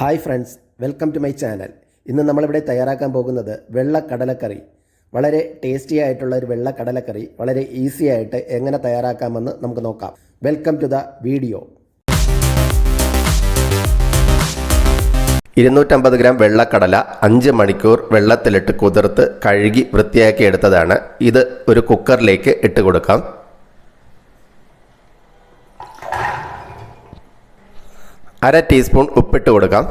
Hi friends welcome to my channel. ഇന്ന് നമ്മളിവിടെ തയ്യാറാക്കാൻ പോകുന്നത് വെള്ള കടലക്കറി വളരെ ടേസ്റ്റി ആയിട്ടുള്ള ഒരു വെള്ള കടലക്കറി വളരെ ഈസി ആയിട്ട് എങ്ങനെ തയ്യാറാക്കാമെന്ന് നമുക്ക് നോക്കാം. Welcome to the video. ഇരുന്നൂറ്റമ്പത് ഗ്രാം വെള്ളക്കടല അഞ്ച് മണിക്കൂർ വെള്ളത്തിലിട്ട് കുതിർത്ത് കഴുകി വൃത്തിയാക്കി എടുത്തതാണ്. ഇത് ഒരു കുക്കറിലേക്ക് ഇട്ട് കൊടുക്കാം. അര ടീസ്പൂൺ ഉപ്പിട്ട് കൊടുക്കാം.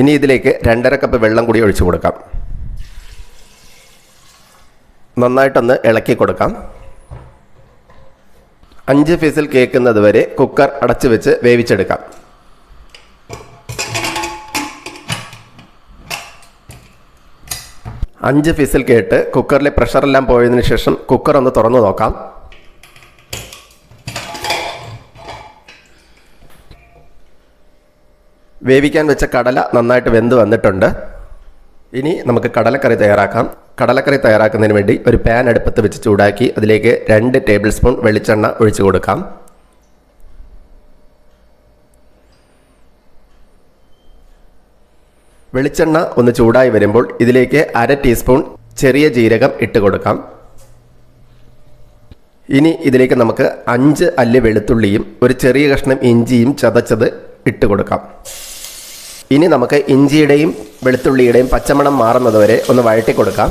ഇനി ഇതിലേക്ക് രണ്ടര കപ്പ് വെള്ളം കൂടി ഒഴിച്ചു കൊടുക്കാം. നന്നായിട്ടൊന്ന് ഇളക്കി കൊടുക്കാം. അഞ്ച് ഫിസിൽ കേൾക്കുന്നത് വരെ കുക്കർ അടച്ചു വെച്ച് വേവിച്ചെടുക്കാം. അഞ്ച് ഫിസിൽ കേട്ട് കുക്കറിലെ പ്രഷറെല്ലാം പോയതിനു ശേഷം കുക്കർ ഒന്ന് തുറന്നു നോക്കാം. വേവിക്കാൻ വെച്ച കടല നന്നായിട്ട് വെന്ത് വന്നിട്ടുണ്ട്. ഇനി നമുക്ക് കടലക്കറി തയ്യാറാക്കാം. കടലക്കറി തയ്യാറാക്കുന്നതിന് വേണ്ടി ഒരു പാൻ അടുപ്പത്ത് വെച്ച് ചൂടാക്കി അതിലേക്ക് രണ്ട് ടേബിൾ സ്പൂൺ വെളിച്ചെണ്ണ ഒഴിച്ചു കൊടുക്കാം. വെളിച്ചെണ്ണ ഒന്ന് ചൂടായി വരുമ്പോൾ ഇതിലേക്ക് അര ടീസ്പൂൺ ചെറിയ ജീരകം ഇട്ട് കൊടുക്കാം. ഇനി ഇതിലേക്ക് നമുക്ക് അഞ്ച് അല്ലി വെളുത്തുള്ളിയും ഒരു ചെറിയ കഷ്ണം ഇഞ്ചിയും ചതച്ചത് ഇട്ട് കൊടുക്കാം. ഇനി നമുക്ക് ഇഞ്ചിയുടെയും വെളുത്തുള്ളിയുടെയും പച്ചമണം മാറുന്നത് വരെ ഒന്ന് വഴറ്റി കൊടുക്കാം.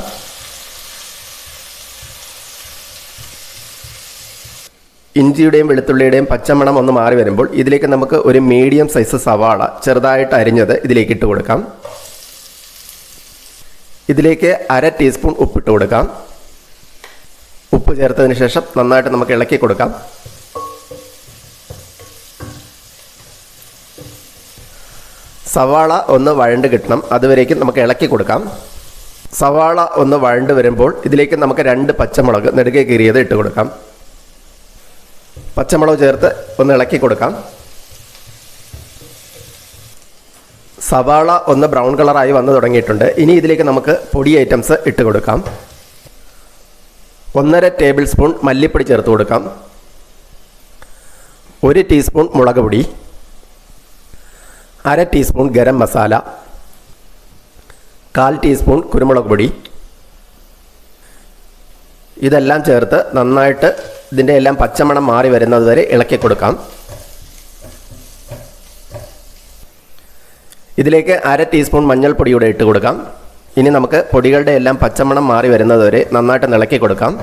ഇഞ്ചിയുടെയും വെളുത്തുള്ളിയുടെയും പച്ചമണം ഒന്ന് മാറി വരുമ്പോൾ ഇതിലേക്ക് നമുക്ക് ഒരു മീഡിയം സൈസ് സവാള ചെറുതായിട്ട് അരിഞ്ഞത് ഇതിലേക്ക് ഇട്ട് കൊടുക്കാം. ഇതിലേക്ക് അര ടീസ്പൂൺ ഉപ്പിട്ട് കൊടുക്കാം. ഉപ്പ് ചേർത്തതിന് ശേഷം നന്നായിട്ട് നമുക്ക് ഇളക്കി കൊടുക്കാം. സവാള ഒന്ന് വഴണ്ട് കിട്ടണം. അതുവരേക്കും നമുക്ക് ഇളക്കി കൊടുക്കാം. സവാള ഒന്ന് വഴണ്ട് വരുമ്പോൾ ഇതിലേക്ക് നമുക്ക് രണ്ട് പച്ചമുളക് നെടുകെ കീറിയത് ഇട്ട് കൊടുക്കാം. പച്ചമുളക് ചേർത്ത് ഒന്ന് ഇളക്കി കൊടുക്കാം. സവാള ഒന്ന് ബ്രൗൺ കളറായി വന്ന് തുടങ്ങിയിട്ടുണ്ട്. ഇനി ഇതിലേക്ക് നമുക്ക് പൊടി ഐറ്റംസ് ഇട്ട് കൊടുക്കാം. ഒന്നര ടേബിൾ സ്പൂൺ മല്ലിപ്പൊടി ചേർത്ത് കൊടുക്കാം. ഒരു ടീസ്പൂൺ മുളക് പൊടി. അര ടീസ്പൂൺ ഗരം മസാല കാൽ ടീസ്പൂൺ കുരുമുളക് പൊടി. ഇതെല്ലാം ചേർത്ത് നന്നായിട്ട് ഇതിന്റെ എല്ലാം പച്ചമണം മാറി വരുന്നത് വരെ ഇളക്കി കൊടുക്കാം. ഇതിലേക്ക് അര ടീസ്പൂൺ മഞ്ഞൾപ്പൊടി കൂടെ ഇട്ട് കൊടുക്കാം. ഇനി നമുക്ക് പൊടികളുടെ എല്ലാം പച്ചമണം മാറി വരുന്നത് വരെ നന്നായിട്ട് ഇളക്കി കൊടുക്കാം.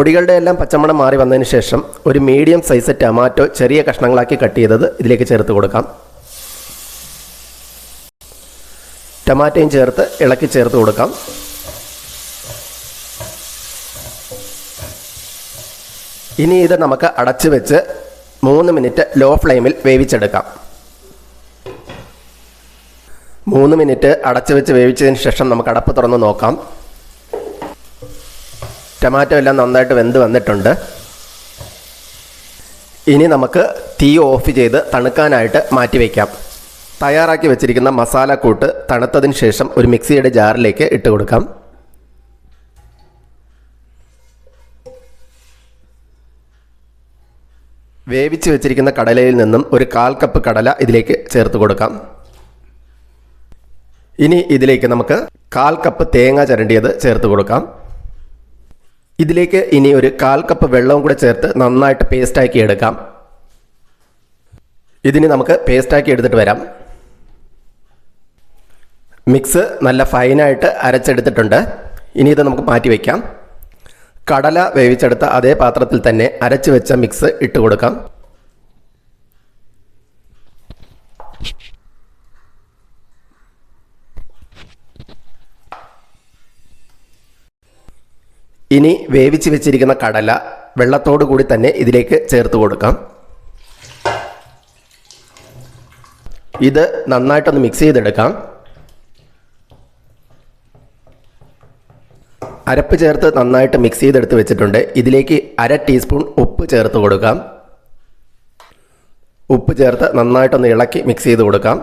പൊടികളുടെ എല്ലാം പച്ചമണം മാറി വന്നതിന് ശേഷം ഒരു മീഡിയം സൈസ് ടൊമാറ്റോ ചെറിയ കഷ്ണങ്ങളാക്കി കട്ട് ചെയ്തത് ഇതിലേക്ക് ചേർത്ത് കൊടുക്കാം. ടൊമാറ്റോയും ചേർത്ത് ഇളക്കി ചേർത്ത് കൊടുക്കാം. ഇനി ഇത് നമുക്ക് അടച്ചു വെച്ച് മൂന്ന് മിനിറ്റ് ലോ ഫ്ലെയിമിൽ വേവിച്ചെടുക്കാം. മൂന്ന് മിനിറ്റ് അടച്ചു വെച്ച് വേവിച്ചതിന് ശേഷം നമുക്ക് അടപ്പ് തുറന്ന് നോക്കാം. ടൊമാറ്റോ എല്ലാം നന്നായിട്ട് വെന്ത് വന്നിട്ടുണ്ട്. ഇനി നമുക്ക് തീ ഓഫ് ചെയ്ത് തണുക്കാനായിട്ട് മാറ്റി വയ്ക്കാം തയ്യാറാക്കി വെച്ചിരിക്കുന്ന മസാലക്കൂട്ട് തണുത്തതിന് ശേഷം ഒരു മിക്സിയുടെ ജാറിലേക്ക് ഇട്ട് കൊടുക്കാം. വേവിച്ച് വെച്ചിരിക്കുന്ന കടലയിൽ നിന്നും ഒരു കാൽ കപ്പ് കടല ഇതിലേക്ക് ചേർത്ത് കൊടുക്കാം. ഇനി ഇതിലേക്ക് നമുക്ക് കാൽ കപ്പ് തേങ്ങ ചരണ്ടിയത് ചേർത്ത് കൊടുക്കാം. ഇതിലേക്ക് ഇനി ഒരു കാൽ കപ്പ് വെള്ളവും കൂടെ ചേർത്ത് നന്നായിട്ട് പേസ്റ്റാക്കി എടുക്കാം. ഇതിന് നമുക്ക് പേസ്റ്റാക്കി എടുത്തിട്ട് വരാം. മിക്സ് നല്ല ഫൈനായിട്ട് അരച്ചെടുത്തിട്ടുണ്ട്. ഇനി ഇത് നമുക്ക് മാറ്റി വയ്ക്കാം കടല വേവിച്ചെടുത്ത അതേ പാത്രത്തിൽ തന്നെ അരച്ച് വെച്ച മിക്സ് ഇട്ട് കൊടുക്കാം. ഇനി വേവിച്ച് വെച്ചിരിക്കുന്ന കടല വെള്ളത്തോടു കൂടി തന്നെ ഇതിലേക്ക് ചേർത്ത് കൊടുക്കാം. ഇത് നന്നായിട്ടൊന്ന് മിക്സ് ചെയ്തെടുക്കാം. അരപ്പ് ചേർത്ത് നന്നായിട്ട് മിക്സ് ചെയ്തെടുത്ത് വെച്ചിട്ടുണ്ട്. ഇതിലേക്ക് അര ടീസ്പൂൺ ഉപ്പ് ചേർത്ത് കൊടുക്കാം. ഉപ്പ് ചേർത്ത് നന്നായിട്ടൊന്ന് ഇളക്കി മിക്സ് ചെയ്ത് കൊടുക്കാം.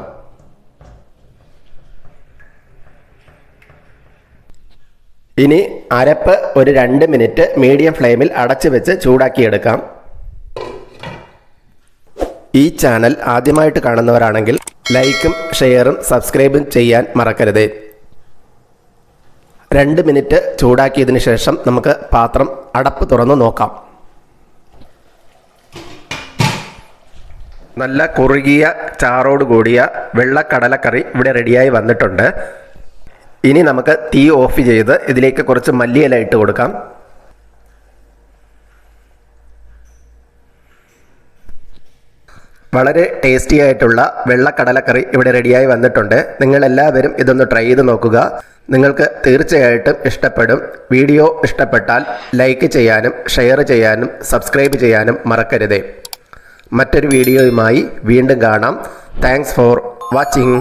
ഇനി അരപ്പ് ഒരു രണ്ട് മിനിറ്റ് മീഡിയം ഫ്ലെയിമിൽ അടച്ചു വെച്ച് ചൂടാക്കിയെടുക്കാം. ഈ ചാനൽ ആദ്യമായിട്ട് കാണുന്നവരാണെങ്കിൽ ലൈക്കും ഷെയറും സബ്സ്ക്രൈബും ചെയ്യാൻ മറക്കരുത്. രണ്ട് മിനിറ്റ് ചൂടാക്കിയതിന് ശേഷം നമുക്ക് പാത്രം അടപ്പ് തുറന്ന് നോക്കാം. നല്ല കുറുകിയ ചാറോട് കൂടിയ വെള്ളക്കടലക്കറി ഇവിടെ റെഡിയായി വന്നിട്ടുണ്ട്. ഇനി നമുക്ക് തീ ഓഫ് ചെയ്ത് ഇതിലേക്ക് കുറച്ച് മല്ലിയില ഇട്ട് കൊടുക്കാം. വളരെ ടേസ്റ്റി ആയിട്ടുള്ള വെള്ളക്കടലക്കറി ഇവിടെ റെഡിയായി വന്നിട്ടുണ്ട്. നിങ്ങൾ എല്ലാവരും ഇതൊന്ന് ട്രൈ ചെയ്ത് നോക്കുക. നിങ്ങൾക്ക് തീർച്ചയായിട്ടും ഇഷ്ടപ്പെടും. വീഡിയോ ഇഷ്ടപ്പെട്ടാൽ ലൈക്ക് ചെയ്യാനും ഷെയർ ചെയ്യാനും സബ്സ്ക്രൈബ് ചെയ്യാനും മറക്കരുതേ. മറ്റൊരു വീഡിയോയുമായി വീണ്ടും കാണാം. Thanks for watching